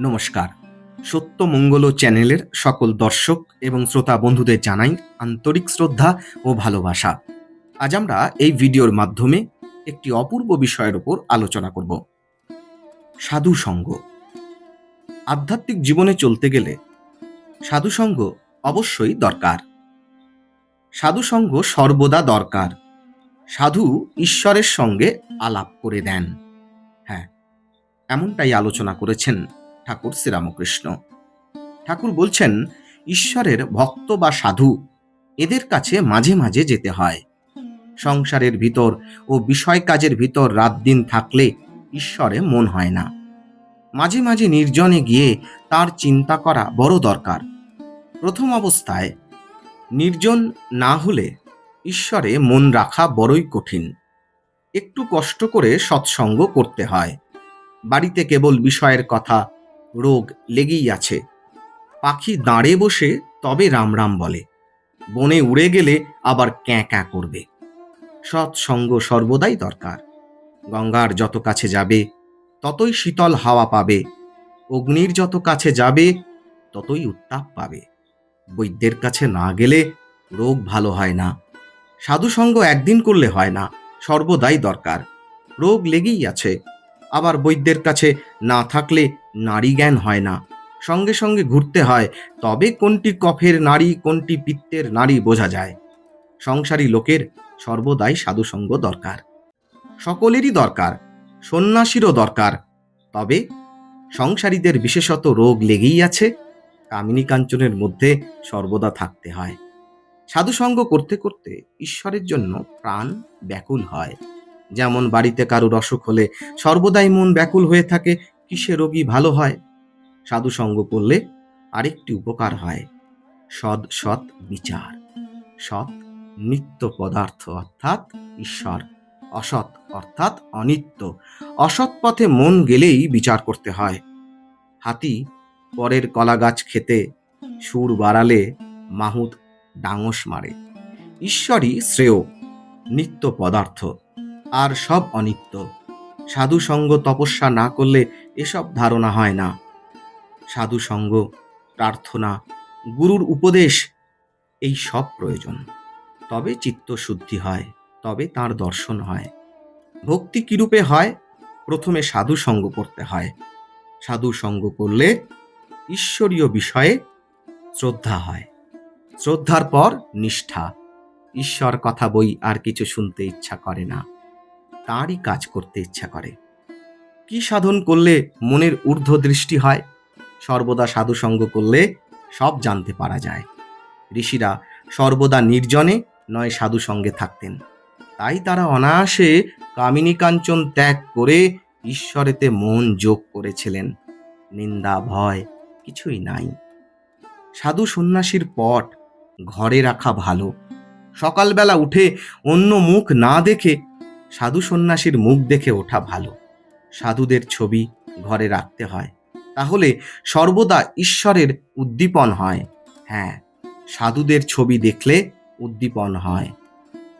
নমস্কার। সত্যমঙ্গল চ্যানেলের সকল দর্শক এবং শ্রোতা বন্ধুদের জানাই আন্তরিক শ্রদ্ধা ও ভালোবাসা। আজ আমরা এই ভিডিওর মাধ্যমে একটি অপূর্ব বিষয়ের উপর আলোচনা করব। সাধু সঙ্গ। আধ্যাত্মিক জীবনে চলতে গেলে সাধু সঙ্গ অবশ্যই দরকার। সাধু সঙ্গ সর্বদা দরকার। সাধু ঈশ্বরের সঙ্গে আলাপ করে দেন। হ্যাঁ এমনটাই আলোচনা করেছেন ঠাকুর শ্রীরামকৃষ্ণ। ঠাকুর বলছেন, ঈশ্বরের ভক্ত বা সাধু, এদের কাছে মাঝে মাঝে যেতে হয়। সংসারের ভিতর ও বিষয় কাজের ভিতর রাত দিন থাকলে ঈশ্বরে মন হয় না। মাঝে মাঝে নির্জনে গিয়ে তার চিন্তা করা বড় দরকার। প্রথম অবস্থায়, নির্জন না হলে ঈশ্বরে মন রাখা বড়ই কঠিন। একটু কষ্ট করে সৎসঙ্গ করতে হয়। বাড়িতে কেবল বিষয়ের কথা রোগ লেগেই আছে। পাখি দাঁড়ে বসে তবে রাম রাম বলে। বনে উড়ে গেলে আবার ক্যাঁ ক্যাঁ করবে। সৎসঙ্গ সর্বদাই দরকার। গঙ্গার যত কাছে যাবে, ততই শীতল হাওয়া পাবে। অগ্নির যত কাছে যাবে, ততই উত্তাপ পাবে। বৈদ্যের কাছে না গেলে রোগ ভালো হয় না। সাধুসঙ্গ একদিন করলে হয় না, সর্বদাই দরকার। রোগ লেগেই আছে আবার বৈদ্যের কাছে না থাকলে নারী জ্ঞান হয় না। সঙ্গে সঙ্গে ঘুরতে হয়, তবে কোনটি কফের নারী, কোনটি পিত্তের নারী বোঝা যায়। সংসারী লোকের সর্বদাই সাধুসঙ্গ দরকার। সকলেরই দরকার, সন্ন্যাসীরও দরকার। তবে সংসারীদের বিশেষত রোগ লেগেই আছে, কামিনী কাঞ্চনের মধ্যে সর্বদা থাকতে হয়। সাধুসঙ্গ করতে করতে ঈশ্বরের জন্য প্রাণ ব্যাকুল হয়। যেমন বাড়িতে কারুর অসুখ হলে সর্বদাই মন ব্যাকুল হয়ে থাকে, কিসে রোগী ভালো হয়? সাধু সঙ্গ করলে আরেকটি উপকার হয়। সৎ সৎ বিচার। সৎ নিত্য পদার্থ অর্থাৎ ঈশ্বর। অসৎ অর্থাৎ অনিত্য। অসৎ পথে মন গেলেই বিচার করতে হয়। হাতি পরের কলা গাছ খেতে সুর বাড়ালে মাহুত ডাঙস মারে। ঈশ্বরই শ্রেয় নিত্য পদার্থ। আর সব অনিত্য। সাধু সঙ্গ তপস্যা না করলে এসব ধারণা হয় না। সাধু সঙ্গ প্রার্থনা, গুরুর উপদেশ, এই সব প্রয়োজন। তবে চিত্ত শুদ্ধি হয়, তবে তার দর্শন হয়। ভক্তি কিরূপে হয়? প্রথমে সাধু সঙ্গ করতে হয়। সাধু সঙ্গ করলে ঈশ্বরীয় বিষয়ে শ্রদ্ধা হয়। শ্রদ্ধার পর নিষ্ঠা। ঈশ্বর কথা বই আর কিছু শুনতে ইচ্ছা করে না। তারই কাজ করতে ইচ্ছা করে। কি সাধন করলে মনের ঊর্ধ্ব দৃষ্টি হয়? সর্বদা সাধু সঙ্গ করলে সব জানতে পারা যায়। ঋষিরা সর্বদা নির্জনে নয় সাধু সঙ্গে থাকতেন। তাই তারা অনায়াসে কামিনী কাঞ্চন ত্যাগ করে ঈশ্বরেতে মন যোগ করেছিলেন। নিন্দা, ভয় কিছুই নাই। সাধু সন্ন্যাসীর পট ঘরে রাখা ভালো। সকালবেলা উঠে অন্য মুখ না দেখে সাধু সন্ন্যাসীর মুখ দেখে ওঠা ভালো। সাধুদের ছবি ঘরে রাখতে হয়। তাহলে সর্বদা ঈশ্বরের উদ্দীপন হয়। হ্যাঁ সাধুদের ছবি দেখলে উদ্দীপন হয়।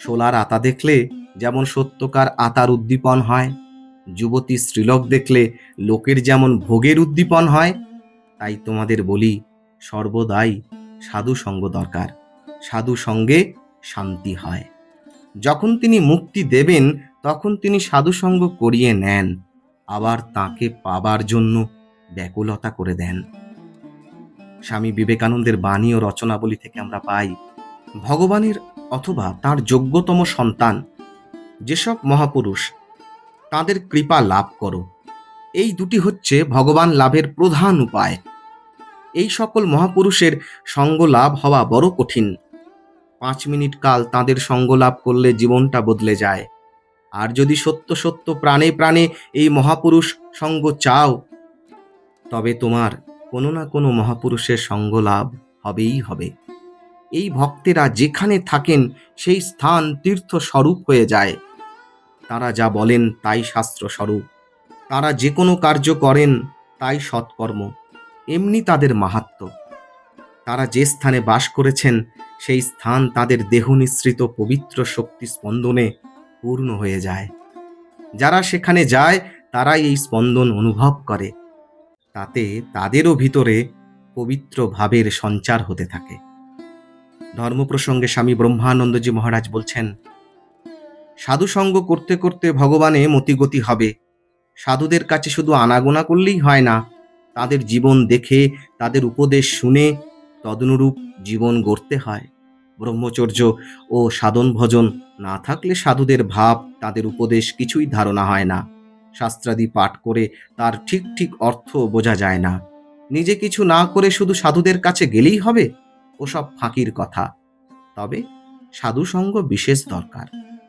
সোলার আতা দেখলে যেমন সত্যকার আতার উদ্দীপন হয়। যুবতী স্ত্রীলোক দেখলে লোকের যেমন ভোগের উদ্দীপন হয়। তাই তোমাদের বলি, সর্বদাই সাধু সঙ্গ দরকার। সাধু সঙ্গে শান্তি হয়। যখন তিনি মুক্তি দেবেন, তখন তিনি সাধুসঙ্গ করিয়ে নেন। আবার তাকে পাবার জন্য ব্যাকুলতা করে দেন। স্বামী বিবেকানন্দের বাণী ও রচনাবলী থেকে আমরা পাই, ভগবানের অথবা তার যোগ্যতম সন্তান, যেসব মহাপুরুষ, তাদের কৃপা লাভ করো। এই দুটি হচ্ছে ভগবান লাভের প্রধান উপায়। এই সকল মহাপুরুষের সঙ্গ লাভ হওয়া বড় কঠিন। পাঁচ মিনিট কাল তাদের সঙ্গ লাভ করলে জীবনটা বদলে যায়। আর যদি সত্য সত্য প্রাণে প্রাণে এই মহাপুরুষ সঙ্গ চাও, তবে তোমার কোনো না কোনো মহাপুরুষের সঙ্গ লাভ হবেই হবে। এই ভক্তেরা যেখানে থাকেন, সেই স্থান তীর্থ স্বরূপ হয়ে যায়। তারা যা বলেন তাই শাস্ত্র স্বরূপ তারা যে কোনো কার্য করেন তাই সৎকর্ম। এমনি তাদের মাহাত্ম্য তারা যে স্থানে বাস করেছেন সেই স্থান তাদের দেহ নিঃসৃত পবিত্র শক্তি স্পন্দনে পূর্ণ হয়ে যায়। যারা সেখানে যায়, তারাই এই স্পন্দন অনুভব করে। তাতে তাদেরও ভিতরে পবিত্র ভাবের সঞ্চার হতে থাকে। ধর্ম প্রসঙ্গে স্বামী ব্রহ্মানন্দজি মহারাজ বলছেন সাধুসঙ্গ করতে করতে ভগবানে মতিগতি হবে। সাধুদের কাছে শুধু আনাগোনা করলেই হয় না, তাদের জীবন দেখে, তাদের উপদেশ শুনে তদনুরূপ জীবন গড়তে হয়। ব্রহ্মচর্য ও সাধন ভজন না থাকলে সাধুদের ভাব, তাদের উপদেশ কিছুই ধারণা হয় না। শাস্ত্রাদি পাঠ করে তার ঠিক ঠিক অর্থ বোঝা যায় না। নিজে কিছু না করে শুধু সাধুদের কাছে গেলেই হবে? ওসব ফাঁকির কথা। তবে সাধুসঙ্গ বিশেষ দরকার।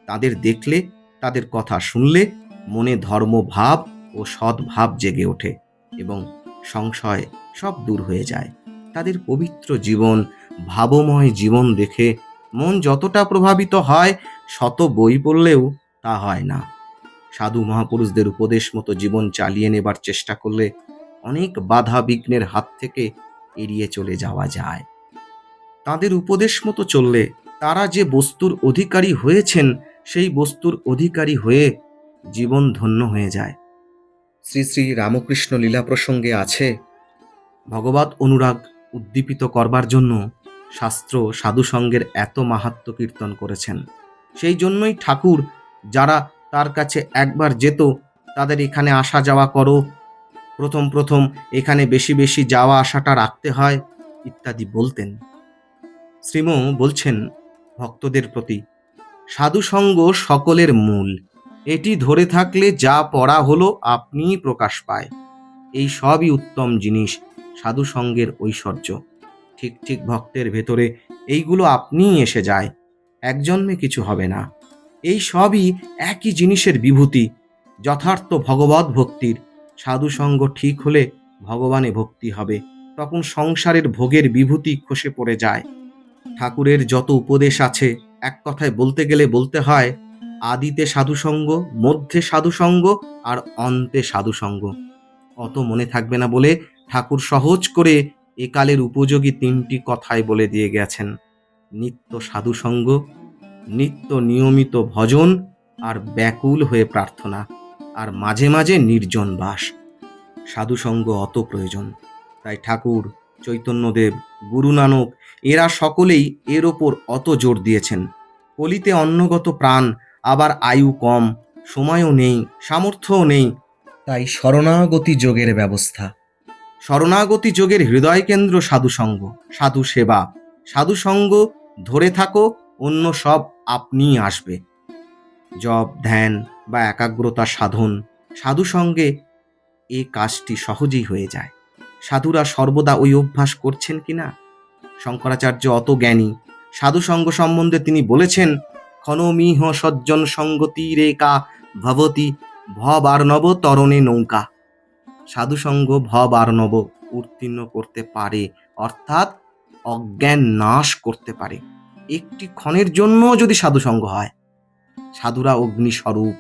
তাদের দেখলে, তাদের কথা শুনলে মনে ধর্মভাব ও সদ্ভাব জেগে ওঠে এবং সংশয় সব দূর হয়ে যায়। তাদের পবিত্র জীবন ভাবময় জীবন দেখে মন যতটা প্রভাবিত হয়, শত বই পড়লেও তা হয় না। সাধু মহাপুরুষদের উপদেশ মতো জীবন চালিয়ে নেবার চেষ্টা করলে অনেক বাধা বিঘ্নের হাত থেকে এড়িয়ে চলে যাওয়া যায়। তাদের উপদেশ মতো চললে তারা যে বস্তুর অধিকারী হয়েছেন, সেই বস্তুর অধিকারী হয়ে জীবন ধন্য হয়ে যায়। শ্রী শ্রী রামকৃষ্ণ লীলা প্রসঙ্গে আছে, ভগবত অনুরাগ উদ্দীপিত করবার জন্য শাস্ত্র সাধুসঙ্গের এত মাহাত্ম কীর্তন করেছেন। সেই জন্যই ঠাকুর, যারা তার কাছে একবার যেত, তাদের এখানে আসা যাওয়া করো। প্রথম প্রথম এখানে বেশি বেশি যাওয়া আসাটা রাখতে হয়, ইত্যাদি বলতেন। শ্রীম বলছেন ভক্তদের প্রতি, সাধুসঙ্গ সকলের মূল। এটি ধরে থাকলে যা পড়া হলো আপনিই প্রকাশ পায়। এই সবই উত্তম জিনিস, সাধুসঙ্গের ঐশ্বর্য। ঠিক ঠিক ভক্তের ভেতরে, এইগুলো আপনিই এসে যায়। একজন্মে কিছু হবে না। এই সবই একই জিনিসের বিভূতি, যথার্থ ভগবত ভক্তির। সাধুসঙ্গ ঠিক হলে ভগবানে ভক্তি হবে, তখন সংসারের ভোগের বিভূতি খসে পড়ে যায়। ঠাকুরের যত উপদেশ আছে, এক কথায় বলতে গেলে বলতে হয়, আদিতে সাধুসঙ্গ মধ্যে সাধুসঙ্গ আর অন্তে সাধুসঙ্গ অত মনে থাকবে না বলে ঠাকুর সহজ করে একালের উপযোগী তিনটি কথাই বলে দিয়ে গেছেন। নিত্য সাধুসঙ্গ, নিত্য নিয়মিত ভজন আর ব্যাকুল হয়ে প্রার্থনা, আর মাঝে মাঝে নির্জন বাস। সাধুসঙ্গ অত প্রয়োজন। তাই ঠাকুর, চৈতন্যদেব, গুরু নানক, এরা সকলেই এর ওপর অত জোর দিয়েছেন। কলিতে অন্নগত প্রাণ, আবার আয়ু কম, সময়ও নেই, সামর্থ্যও নেই। তাই শরণাগতি যোগের ব্যবস্থা। শরণাগতি যোগের হৃদয় কেন্দ্র সাধুসঙ্গ, সাধু সেবা। সাধুসঙ্গ, ধরে থাকো, অন্য সব আপনিই আসবে। জপ, ধ্যান বা একাগ্রতা সাধন, সাধুসঙ্গে এই কাজটি সহজেই হয়ে যায়। সাধুরা সর্বদা ওই অভ্যাস করছেন কি না শঙ্করাচার্য অত জ্ঞানী। সাধুসঙ্গ সম্বন্ধে তিনি বলেছেন ক্ষণমিহ সজ্জন সঙ্গতি রেকা ভবতি ভব আর্ণব তরণে নৌকা। সাধুসঙ্গ ভব আর্ণব উত্তীর্ণ করতে পারে, অর্থাৎ অজ্ঞান নাশ করতে পারে। একটি ক্ষণের জন্য যদি সাধুসঙ্গ হয়, সাধুরা অগ্নিস্বরূপ।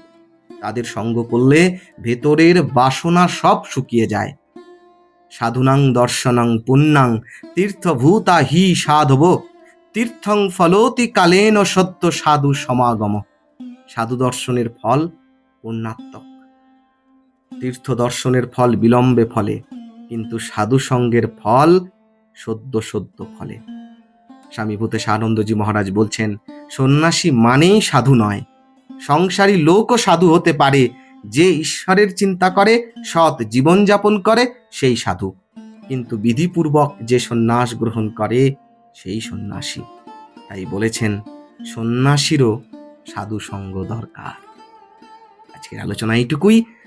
তাদের সঙ্গ করলে ভেতরের বাসনা সব শুকিয়ে যায়। সাধুনাং দর্শনাং পুণ্যাং তীর্থভূতা হি সাধব, তীর্থং ফলতি কালেন সত্য সাধু সমাগম। সাধু দর্শনের ফল পুণ্যাত্মক। তীর্থ দর্শনের ফল বিলম্বে ফলে, কিন্তু সাধু সঙ্গের ফল সদ্য সদ্য ফলে। স্বামী ভূতেশানন্দজি মহারাজ বলছেন, সন্ন্যাসী মানেই সাধু নয়। সংসারী লোকও সাধু হতে পারে, যে ঈশ্বরের চিন্তা করে, সৎ জীবনযাপন করে, সেই সাধু। কিন্তু বিধিপূর্বক যে সন্ন্যাস গ্রহণ করে, সেই সন্ন্যাসী। তাই বলেছেন, সন্ন্যাসীরও সাধু সঙ্গ দরকার। আজকের আলোচনা এইটুকুই।